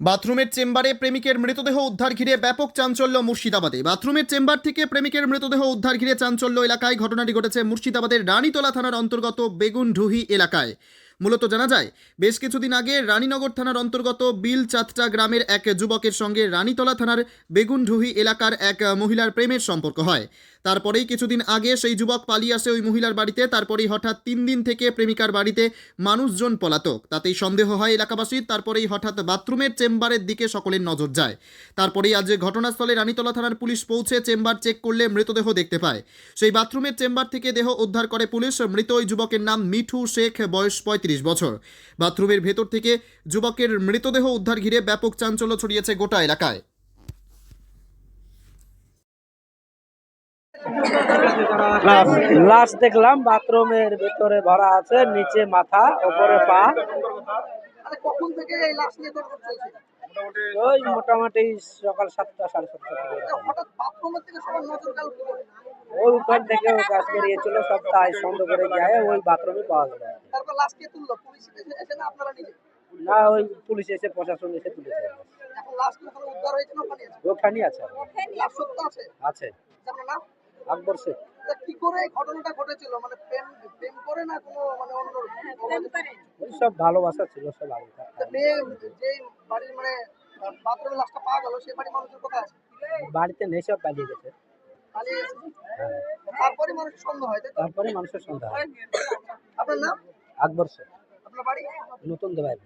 বাথরুমের চেম্বারে প্রেমিকের মৃতদেহ উদ্ধার ঘিরে ব্যাপক চাঞ্চল্য মুর্শিদাবাদে। বাথরুমের চেম্বার থেকে প্রেমিকের মৃতদেহ উদ্ধার ঘিরে চাঞ্চল্য এলাকায় ঘটনাটি ঘটেছে মুর্শিদাবাদের রানীতলা থানার অন্তর্গত বেগুনঢুহি এলাকায়। মূলত জানা যায়, বেশ কিছুদিন আগে রানীনগর থানার অন্তর্গত বিল চাতটা গ্রামের এক যুবকের সঙ্গে রানীতলা থানার বেগুনঢুহি এলাকার এক মহিলার প্রেমের সম্পর্ক হয়। তারপরেই কিছুদিন আগে সেই যুবক পালিয়ে আসে ওই মহিলার বাড়িতে, তারপরেই হঠাৎ তিন দিন থেকে প্রেমিকার বাড়িতে মানুষজন পলাতক। তাতেই সন্দেহ হয় এলাকাবাসীর, তারপরেই হঠাৎ বাথরুমের চেম্বারের দিকে সকলের নজর যায়। তারপরেই আজ ঘটনাস্থলে রানীতলা থানার পুলিশ পৌঁছে চেম্বার চেক করলে মৃতদেহ দেখতে পায়। সেই বাথরুমের চেম্বার থেকে দেহ উদ্ধার করে পুলিশ, মৃত ওই যুবকের নাম মিঠু শেখ, বয়স পঁয়ত্রিশ বছর। বাথরুমের ভেতর থেকে যুবকের মৃতদেহ উদ্ধার ঘিরে ব্যাপক চাঞ্চল্য ছড়িয়েছে গোটা এলাকায়। লাশ দেখলাম বাথরুমের ভেতরে ভরা আছে নিচে মাথা উপরে পা। চলছে? ওই মোটামুটি সকাল সাতটা সাড়ে সাতটা কি ওই উপর থেকে গাছ বেরিয়েছিল সব তাই সন্দেহ করে যায় ওই বাথরুমে পাওয়া গেল। এসে না ওই পুলিশ এসে প্রশাসন এসে তুলেছে ওখানেই আছে। আছে? আকবর শেখ তা কি করে এই ঘটনাটা ঘটেছিল? মানে প্রেম প্রেম করে না কোনো মানে অন্য ওই সব ভালোবাসা ছিল সব আগে তা মেয়ে যে বাড়ির মানে বাথরুমে লাশটা পাওয়া গেল সেই বাড়ির মানুষের কোথায় আছে? বাড়িতে নেই সব পালিয়ে গেছে। পালিয়ে গেছে? তারপরে মানুষের সন্দেহ হয় তাই তারপরে মানুষের সন্ধ্যা হয়। আপনার নাম? আকবর শেখ আপনার বাড়ি? নতুন দেবাই।